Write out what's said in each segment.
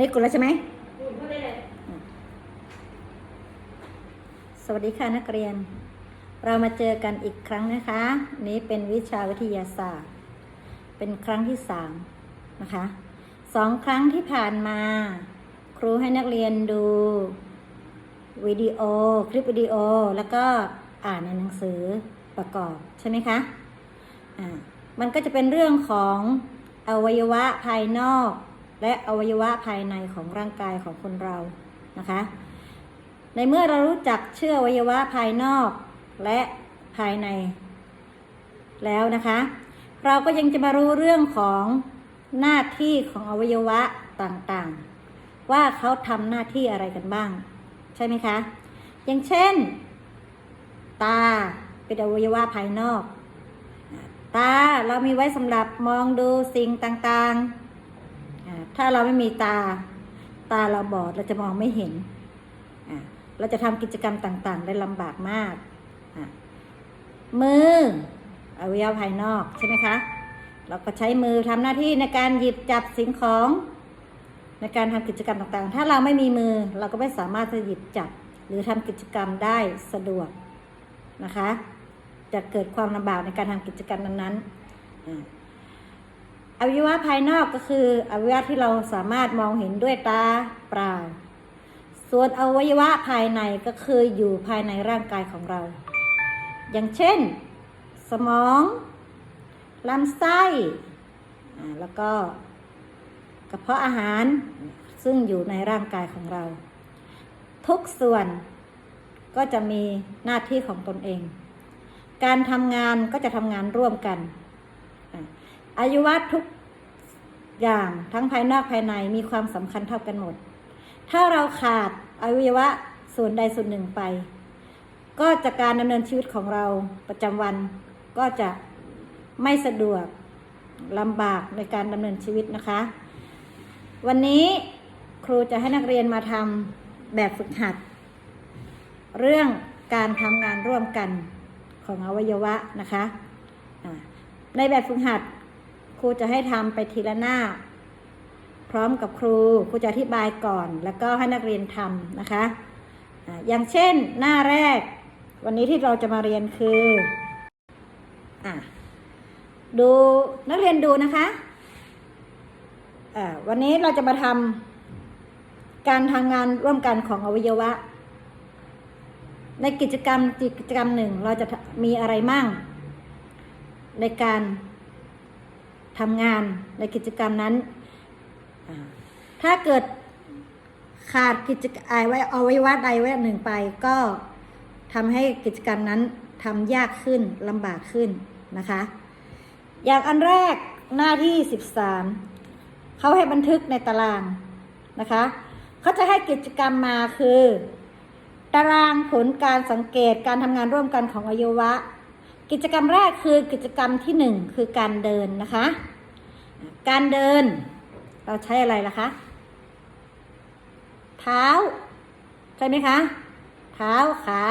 นี้กดแล้วใช่ไหมสวัสดีค่ะนักเรียน เรามาเจอกันอีกครั้งนะคะ นี้เป็นวิชาวิทยาศาสตร์ เป็นครั้งที่สามนะคะสองครั้งที่ผ่านมา ครูให้นักเรียนดูวิดีโอ คลิปวิดีโอแล้วก็อ่านในหนังสือประกอบใช่ไหมคะ อ่า มันก็จะเป็นเรื่องของอวัยวะภายนอก และอวัยวะภายในของร่างกายของคนเรานะคะ ในเมื่อเรารู้จักเชื่ออวัยวะภายนอกและภายใน แล้วนะคะ เราก็ยังจะมารู้เรื่องของหน้าที่ของอวัยวะต่างๆ ว่าเขาทำหน้าที่อะไรกันบ้าง ใช่ไหมคะ อย่างเช่น ตาเป็นอวัยวะภายนอก ตาเรามีไว้สำหรับมองดูสิ่งต่างๆ ถ้าเราไม่มีตา ตาเราบอดเราจะมองไม่เห็น เราจะทำกิจกรรมต่างๆ ได้ลำบากมาก มืออวัยวะภายนอกใช่ไหมคะ เราก็ใช้มือทำหน้าที่ในการหยิบจับสิ่งของในการทำกิจกรรมต่างๆ ถ้าเราไม่มีมือเราก็ไม่สามารถจะหยิบจับ หรือทำกิจกรรมได้สะดวกนะคะ จะเกิดความลำบากในการทำกิจกรรมนั้นๆ อวัยวะภายนอกก็คืออวัยวะที่เราสามารถมองเห็นด้วยตาเปล่า ส่วนอวัยวะภายในก็คืออยู่ภายในร่างกายของเรา อย่างเช่น สมองลำไส้อ่าแล้วก็กระเพาะอาหารซึ่งอยู่ในร่างกายของเรา ทุกส่วนก็จะมีหน้าที่ของตนเอง การทำงานก็จะทำงานร่วมกัน อายุวัตทุกอย่างทั้งภายนอกภายในมีความสำคัญเท่ากันหมด ถ้าเราขาดอวัยวะส่วนใดส่วนหนึ่งไป ก็จะการดำเนินชีวิตของเราประจำวันก็จะไม่สะดวกลำบากในการดำเนินชีวิตนะคะ วันนี้ครูจะให้นักเรียนมาทำแบบฝึกหัด เรื่องการทำงานร่วมกันของอวัยวะนะคะ ในแบบฝึกหัด ครูจะให้ทำไปทีละหน้า พร้อมกับครูครูจะอธิบายก่อน แล้วก็ให้นักเรียนทำนะคะ อย่างเช่นหน้าแรก วันนี้ที่เราจะมาเรียนคืออดูนักเรียนดูนะคะวันนี้เราจะมาทำการทำงานร่วมกันของอวัยวะ ในกิจกรรมกิจกรรมหนึ่งเราจะมีอะไรมั่ง ในการ ทำงานในกิจกรรมนั้น ถ้าเกิดขาดกิจกรรมไว้เอาไว้วัดใดไว้หนึ่งไปก็ทำให้กิจกรรมนั้นทำยากขึ้นลำบากขึ้นนะคะ อย่างอันแรกหน้าที่ 13 เขาให้บันทึกในตารางนะคะเขาจะให้กิจกรรมมาคือ ตารางผลการสังเกตการทำงานร่วมกันของอวัยวะ กิจกรรมแรกคือกิจกรรมที่หนึ่งคือการเดินนะคะ การเดิน เราใช้อะไรล่ะคะ เท้า ใช่ไหมคะ เท้าขา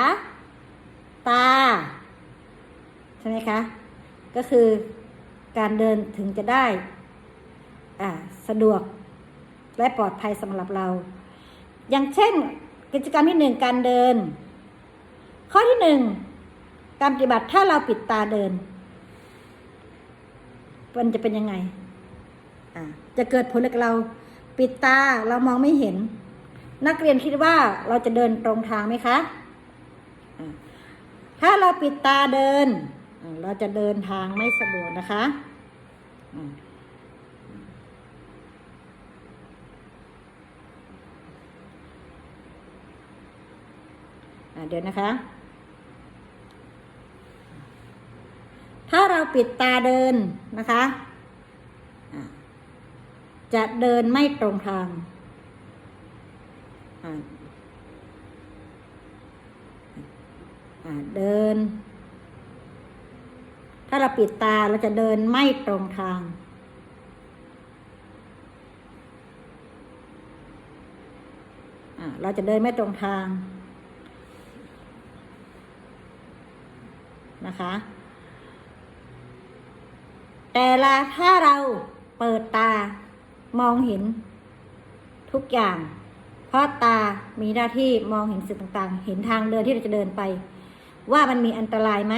ตา ใช่ไหมคะ ก็คือการเดินถึงจะได้สะดวกและปลอดภัยสำหรับเรา อย่างเช่น กิจกรรมที่หนึ่งการเดิน ข้อที่หนึ่งการปฏิบัติถ้าเราปิดตาเดิน มันจะเป็นยังไง จะเกิดผลกับเราปิดตาเรามองไม่เห็น นักเรียนคิดว่าเราจะเดินตรงทางไหมคะอ่าถ้าเราปิดตาเดินอ่าเราจะเดินทางไม่สะดวกนะคะอ่าอ่าเดี๋ยวนะคะ ถ้าเราปิดตาเดินนะคะอ่า จะเดินไม่ตรงทางอ่าอ่าเดิน ถ้าเราปิดตาเราจะเดินไม่ตรงทางอ่าเราจะเดินไม่ตรงทางนะคะ แต่ละถ้าเราเปิดตา มองเห็นทุกอย่าง เพราะตามีหน้าที่มองเห็นสิ่งต่างๆ เห็นทางเดินที่เราจะเดินไป ว่ามันมีอันตรายไหม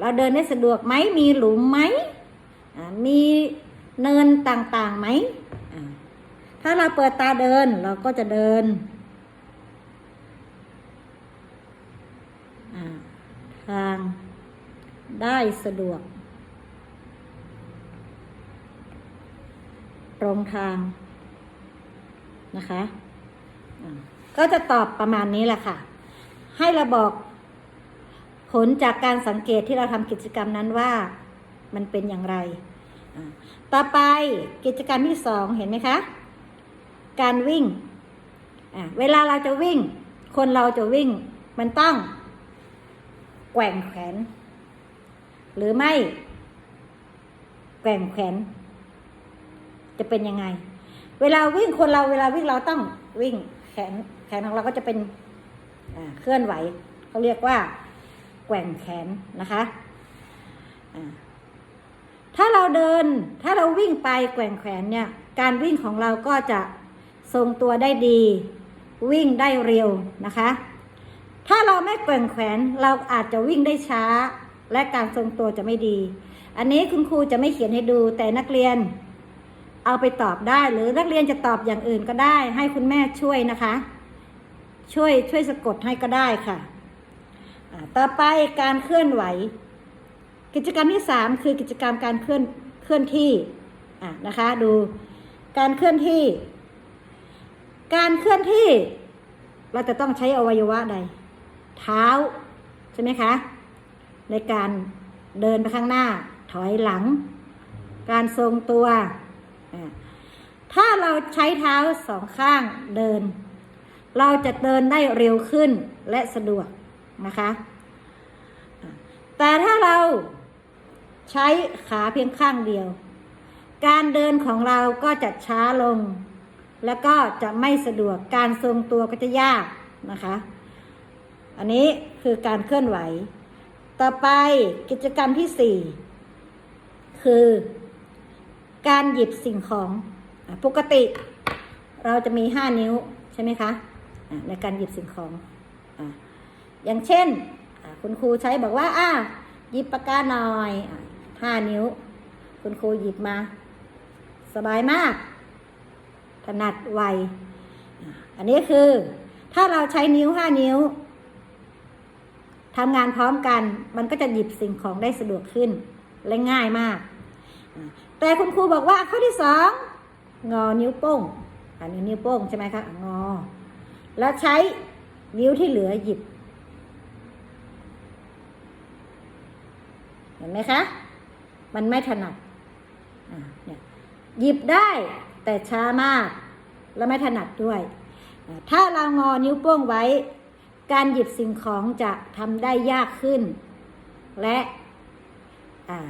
เราเดินได้สะดวกไหม มีหลุมไหม มีเนินต่างๆไหม ถ้าเราเปิดตาเดินเราก็จะเดิน ทางได้สะดวก ตรงทางนะคะ ก็จะตอบประมาณนี้แหละค่ะ ให้เราบอกผลจากการสังเกตที่เราทำกิจกรรมนั้นว่ามันเป็นอย่างไร ต่อไปกิจกรรมที่สองเห็นไหมคะ การวิ่ง เวลาเราจะวิ่ง คนเราจะวิ่ง มันต้องแกว่งแขน หรือไม่ แกว่งแขน จะเป็นยังไง เวลาวิ่งคนเราเวลาวิ่งเราต้องวิ่งแขนแขนของเราก็จะเป็นเคลื่อนไหวเขาเรียกว่าแกว่งแขนนะคะถ้าเราเดินถ้าเราวิ่งไปแกว่งแขนเนี่ยการวิ่งของเราก็จะทรงตัวได้ดี วิ่งได้เร็วนะคะ ถ้าเราไม่แกว่งแขนเราอาจจะวิ่งได้ช้า และการทรงตัวจะไม่ดี อันนี้คุณครูจะไม่เขียนให้ดูแต่นักเรียน เอาไปตอบได้ หรือนักเรียนจะตอบอย่างอื่นก็ได้ ให้คุณแม่ช่วยนะคะ ช่วยช่วยสะกดให้ก็ได้ค่ะต่อไปการเคลื่อนไหว กิจกรรมที่สามคือกิจกรรมการเคลื่อนเคลื่อนที่ะนะคะ ดูการเคลื่อนที่ การเคลื่อนที่ เราจะต้องใช้อวัยวะใด เท้าใช่ไหมคะในการเดินไปข้างหน้า ถอยหลัง การทรงตัว ถ้าเราใช้เท้าสองข้างเดิน เราจะเดินได้เร็วขึ้นและสะดวกนะคะ แต่ถ้าเราใช้ขาเพียงข้างเดียว การเดินของเราก็จะช้าลง แล้วก็จะไม่สะดวกการทรงตัวก็จะยากนะคะ อันนี้คือการเคลื่อนไหว ต่อไปกิจกรรมที่สี่คือ การหยิบสิ่งของอปกติ เราจะมีห้านิ้วใช่ไหมคะะในการหยิบสิ่งของออย่างเช่นคุณครูใช้บอกว่าอะหยิบปากกาหน่อยห้านิ้ว คุณครูหยิบมา สบายมาก ถนัดไวอันนี้คือ ถ้าเราใช้นิ้วห้านิ้วทำงานพร้อมกัน มันก็จะหยิบสิ่งของได้สะดวกขึ้น และง่ายมาก แต่คุณครูบอกว่าข้อที่สองงอนิ้วโป้งอันนี้นิ้วโป้งใช่ไหมคะงอ แล้วใช้นิ้วที่เหลือหยิบ เห็นไหมคะ มันไม่ถนัดเนี่ยหยิบได้แต่ช้ามาก และไม่ถนัดด้วย ถ้าเรางอนิ้วโป้งไว้ การหยิบสิ่งของจะทำได้ยากขึ้น และอ่า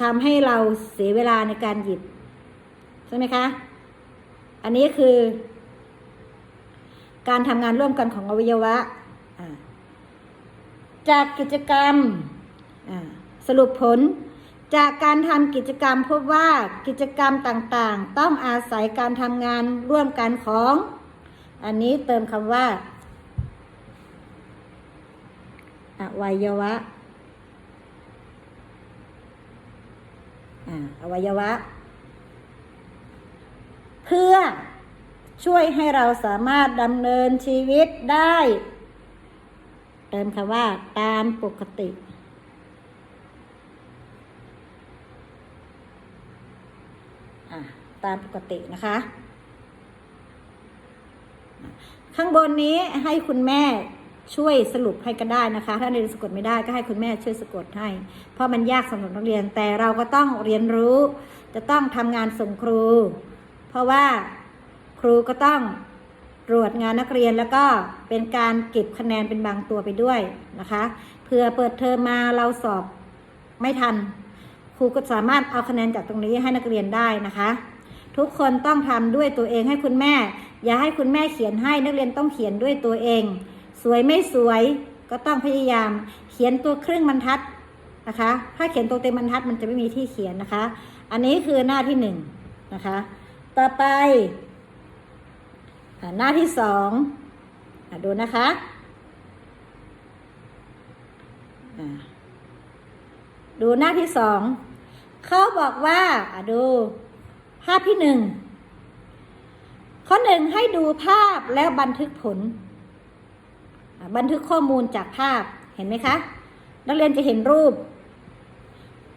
ทำให้เราเสียเวลาในการหยิบ ใช่ไหมคะ อันนี้คือ การทำงานร่วมกันของอวัยวะ จากกิจกรรมสรุปผลจากการทำกิจกรรมพบว่ากิจกรรมต่างๆ ต้องอาศัยการทำงานร่วมกันของ อันนี้เติมคำว่า อวัยวะ อวัยวะ เพื่อช่วยให้เราสามารถดำเนินชีวิตได้ เติมคำว่าตามปกติ ตามปกตินะคะ ข้างบนนี้ให้คุณแม่ ช่วยสรุปให้ก็ได้นะคะ ถ้าเรียนสะกดไม่ได้ก็ให้คุณแม่ช่วยสะกดให้ เพราะมันยากสำหรับนักเรียนแต่เราก็ต้องเรียนรู้ จะต้องทำงานส่งครู เพราะว่าครูก็ต้องตรวจงานนักเรียนแล้วก็เป็นการเก็บคะแนนเป็นบางตัวไปด้วยนะคะเพื่อเปิดเทอมมาเราสอบไม่ทัน ครูก็สามารถเอาคะแนนจากตรงนี้ให้นักเรียนได้นะคะ ทุกคนต้องทำด้วยตัวเองให้คุณแม่ อย่าให้คุณแม่เขียนให้นักเรียนต้องเขียนด้วยตัวเอง สวยไม่สวยก็ต้องพยายามเขียนตัวครึ่งบรรทัดนะคะ ถ้าเขียนตัวเต็มบรรทัดมันจะไม่มีที่เขียนนะคะ อันนี้คือหน้าที่หนึ่งนะคะ ต่อไปหน้าที่สองอดูนะคะดูหน้าที่สองเขาบอกว่าอดูภาพที่หนึ่งข้อหนึ่งให้ดูภาพแล้วบันทึกผล บันทึกข้อมูลจากภาพเห็นไหมคะ นักเรียนจะเห็นรูป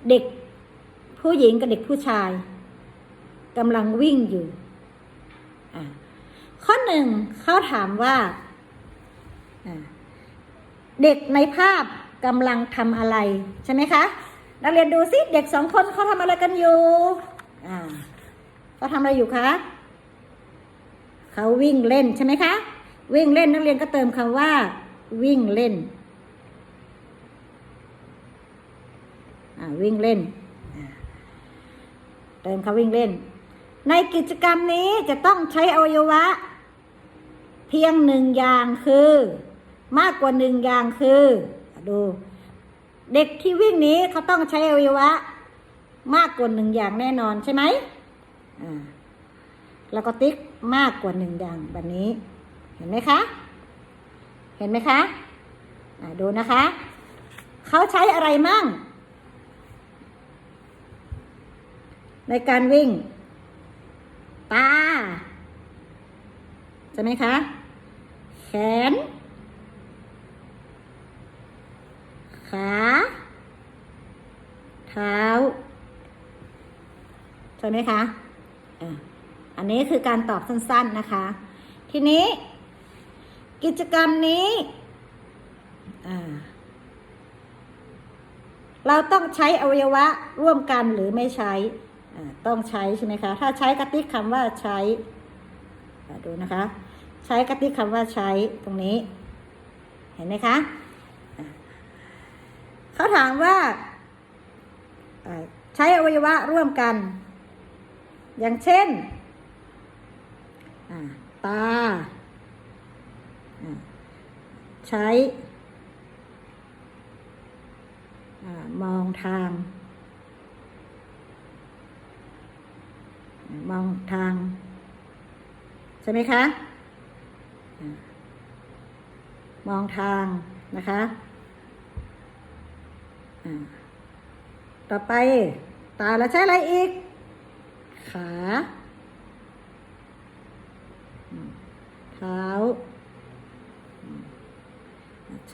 เด็กผู้หญิงกับเด็กผู้ชายกำลังวิ่งอยู่ ข้อหนึ่งเขาถามว่า เด็กในภาพกำลังทำอะไรใช่ไหมคะ นักเรียนดูสิเด็กสองคนเขาทำอะไรกันอยู่เขาทำอะไรอยู่คะเขาวิ่งเล่นใช่ไหมคะ วิ่งเล่นนักเรียนก็เติมคำว่า วิ่งเล่นอ่าวิ่งเล่น เติมคำวิ่งเล่น ในกิจกรรมนี้จะต้องใช้อวัยวะ เพียงหนึ่งอย่างคือ มากกว่าหนึ่งอย่างคือ ดู เด็กที่วิ่งนี้เขาต้องใช้อวัยวะ มากกว่าหนึ่งอย่างแน่นอนใช่ไหมอ่าแล้วก็ติ๊กมากกว่าหนึ่งอย่างแบบนี้ ห็นไหมคะ เห็นไหมคะดูนะคะ เขาใช้อะไรมั่ง ในการวิ่ง ตาใช่ไหมคะ แขน ขา เท้า ใช่ไหมคะ อันนี้คือการตอบสั้นๆนะคะ ทีนี้ กิจกรรมนี้ เราต้องใช้อวัยวะร่วมกันหรือไม่ใช้อ่ต้องใช้ใช่ไหมคะ ถ้าใช้กระติกคำว่าใช้อ่ดูนะคะ ใช้กระติกคำว่าใช้ตรงนี้ เห็นไหมคะเขาถามว่าใช้อวัยวะร่วมกัน อย่างเช่นตา ใช้มองทาง มองทาง ใช่ไหมคะ มองทางนะคะต่อไป ตาแล้วใช้อะไรอีก ขา เท้า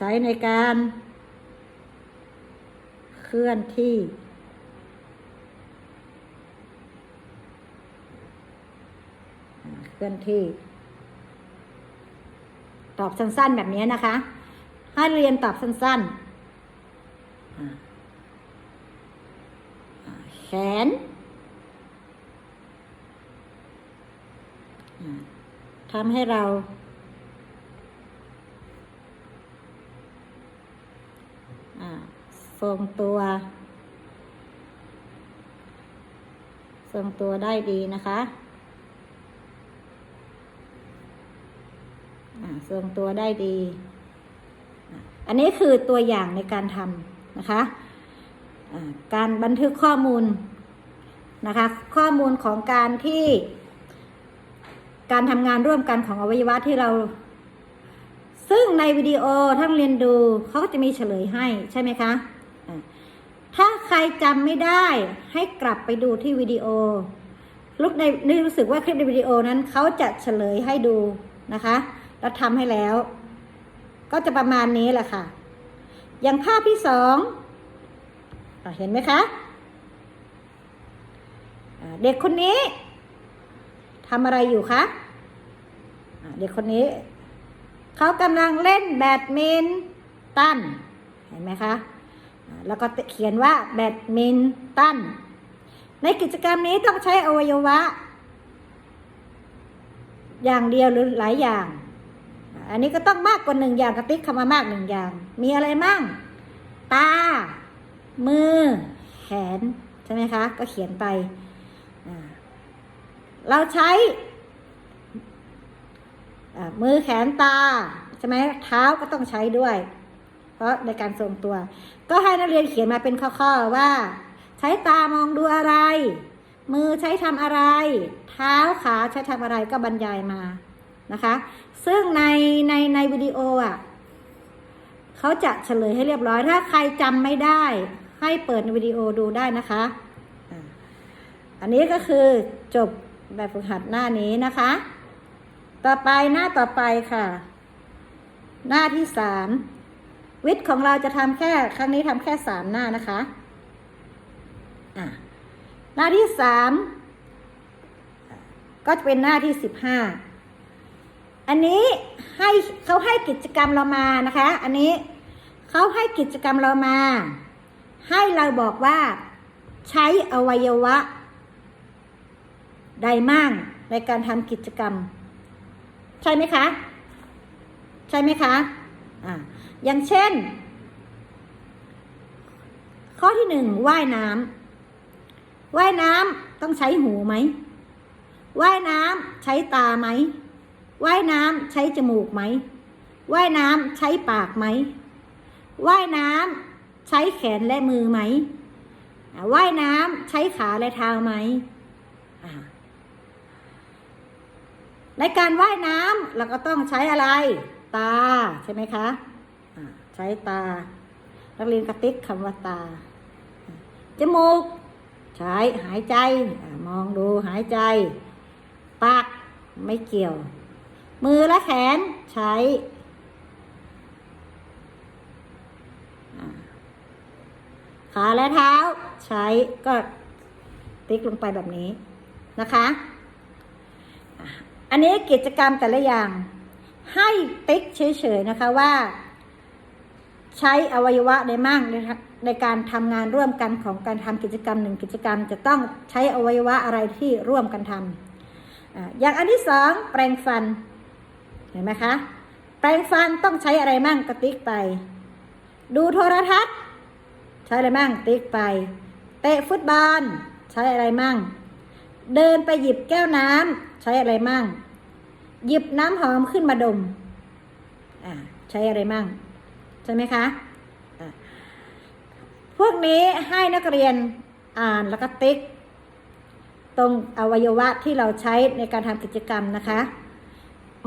ใช้ในการ เคลื่อนที่ เคลื่อนที่ ตอบสั้น ๆ แบบนี้นะคะ ให้เรียนตอบสั้น ๆ แขนทำให้เรา ทรงตัว ทรงตัวได้ดีนะคะทรงตัวได้ดี อันนี้คือตัวอย่างในการทำนะคะ การบันทึกข้อมูลนะคะ ข้อมูลของการที่ การทำงานร่วมกันของอวัยวะที่เรา ซึ่งในวิดีโอท่านเรียนดูเขาก็จะมีเฉลยให้ใช่ไหมคะ ใครจำไม่ได้ให้กลับไปดูที่วิดีโอลุกในนี่รู้สึกว่าคลิปในวิดีโอนั้นเขาจะเฉลยให้ดูนะคะแล้วทำให้แล้ว ก็จะประมาณนี้แหละค่ะ อย่างภาพที่สองอเห็นไหมคะเด็กคนนี้ทำอะไรอยู่คะะเด็กคนนี้ เขากำลังเล่นแบดมินตันเห็นไหมคะ แล้วก็เขียนว่าแบดมินตัน ในกิจกรรมนี้ต้องใช้อวัยวะ อย่างเดียวหรือหลายอย่าง อันนี้ก็ต้องมากกว่าหนึ่งอย่างกระติกคำว่ามากหนึ่งอย่าง มีอะไรมั่ง ตา มือ แขน ใช่ไหมคะ ก็เขียนไป เราใช้มือแขนตา ใช่ไหมเท้าก็ต้องใช้ด้วย เพราะในการทรงตัว ก็ให้นักเรียนเขียนมาเป็นข้อๆว่า ใช้ตามองดูอะไร มือใช้ทำอะไร เท้าขาใช้ทำอะไรก็บรรยายมานะคะ ซึ่งในในในวิดีโออะเขาจะเฉลยให้เรียบร้อยถ้าใครจำไม่ได้ ให้เปิดวิดีโอดูได้นะคะอันนี้ก็คือจบแบบฝึกหัดหน้านี้นะคะ ต่อไปหน้าต่อไปค่ะ หน้าที่สาม วิทย์ของเราจะทำแค่ครั้งนี้ทำแค่สามหน้านะคะอะหน้าที่สามก็จะเป็นหน้าที่สิบห้าอันนี้ให้เขาให้กิจกรรมเรามานะคะ อันนี้เขาให้กิจกรรมเรามา ให้เราบอกว่าใช้อวัยวะ ใดมั่งในการทำกิจกรรม ใช่ไหมคะ ใช่ไหมคะอ่า อย่างเช่น ข้อที่หนึ่งว่ายน้ำว่ายน้ำต้องใช้หูไหมว่ายน้ำใช้ตาไหมว่ายน้ำใช้จมูกไหมว่ายน้ำใช้ปากไหมว่ายน้ำใช้แขนและมือไหมว่ายน้ำใช้ขาและเท้าไหมในการว่ายน้ำเราก็ต้องใช้อะไร ตาใช่ไหมคะ อ่าใช้ตา นักเรียนกระติกคำว่าตา จมูก ใช้หายใจ มองดูหายใจ ปากไม่เกี่ยว มือและแขนใช้ขาและเท้าใช้ก็ติ๊กลงไปแบบนี้นะคะ อันนี้กิจกรรมแต่ละอย่างให้ติ๊กเฉยๆนะคะว่า ใช้อวัยวะในมั่งนในการทำงานร่วมกันของการทำกิจกรรมหนึ่งกิจกรรม จะต้องใช้อวัยวะอะไรที่ร่วมกันทำอ่าอย่างอันที่สองแปรงฟันเห็นไหมคะ แปรงฟันต้องใช้อะไรมั่งก็ติ๊กไป ดูโทรทัศน์ ใช้อะไรมั่งติ๊กไป เตะฟุตบอลใช้อะไรมั่ง เดินไปหยิบแก้วน้ำใช้อะไรมั่ง หยิบน้ำหอมขึ้นมาดมอ่าใช้อะไรมั่ง ช่ไหมคะพวกนี้ให้นักเรียนอ่านแล้วก็ติ๊ก ตรงอวัยวะที่เราใช้ในการทำกิจกรรมนะคะ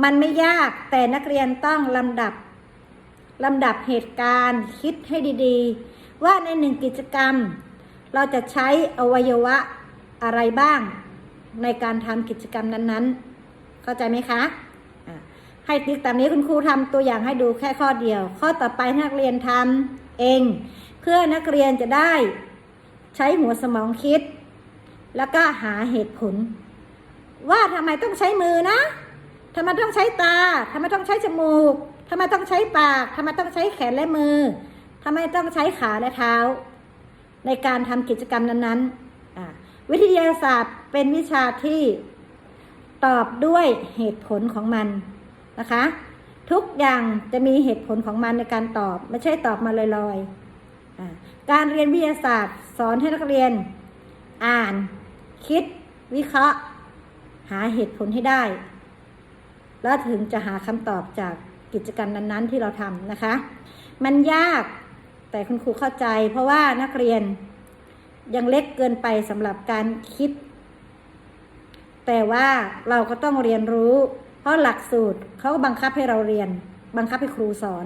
มันไม่ยากแต่นักเรียนต้องลำดับลำดับเหตุการณ์คิดให้ดีๆ ว่าในหนึ่งกิจกรรม เราจะใช้อวัยวะอะไรบ้าง ในการทำกิจกรรมนั้นๆ เข้าใจไหมคะ ให้ติ๊กตามนี้คุณครูทำตัวอย่างให้ดูแค่ข้อเดียว ข้อต่อไปให้นักเรียนทำเอง เพื่อนักเรียนจะได้ใช้หัวสมองคิด แล้วก็หาเหตุผล ว่าทำไมต้องใช้มือนะทำไมต้องใช้ตาทำไมต้องใช้จมูกทำไมต้องใช้ปากทำไมต้องใช้แขนและมือทำไมต้องใช้ขาและเท้า ในการทำกิจกรรมนั้นๆ วิทยาศาสตร์เป็นวิชาที่ตอบด้วยเหตุผลของมัน นะคะ ทุกอย่างจะมีเหตุผลของมันในการตอบ ไม่ใช่ตอบมาลอยๆ การเรียนวิทยาศาสตร์ สอนให้นักเรียน อ่าน คิด วิเคราะห์ หาเหตุผลให้ได้ แล้วถึงจะหาคำตอบจากกิจกรรมนั้น ๆ ที่เราทำนะคะ มันยากแต่คุณครูเข้าใจ เพราะว่านักเรียนยังเล็กเกินไปสำหรับการคิด แต่ว่าเราก็ต้องเรียนรู้ เพราะหลักสูตรเขาก็บังคับให้เราเรียน บังคับให้ครูสอน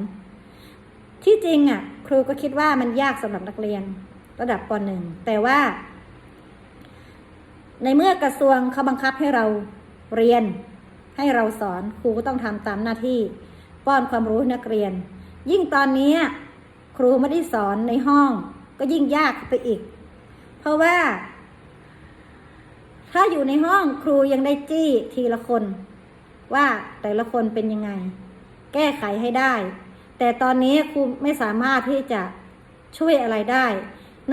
ที่จริงอะ ครูก็คิดว่ามันยากสำหรับนักเรียน ระดับปหนึ่งแต่ว่า ในเมื่อกระทรวงเขาบังคับให้เราเรียน ให้เราสอนครูก็ต้องทำตามหน้าที่ ป้อนความรู้นักเรียน ยิ่งตอนนี้ครูไม่ได้สอนในห้อง ก็ยิ่งยากไปอีก เพราะว่า ถ้าอยู่ในห้องครูยังได้จี้ทีละคน ว่าแต่ละคนเป็นยังไง แก้ไขให้ได้ แต่ตอนนี้ครูไม่สามารถที่จะช่วยอะไรได้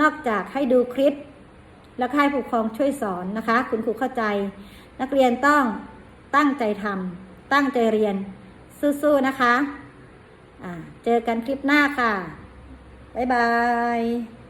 นอกจากให้ดูคลิป แล้วให้ผู้ปกครองช่วยสอนนะคะ คุณครูเข้าใจ นักเรียนต้องตั้งใจทำตั้งใจเรียนสู้ๆนะคะอ่าเจอกันคลิปหน้าค่ะ บ๊ายบาย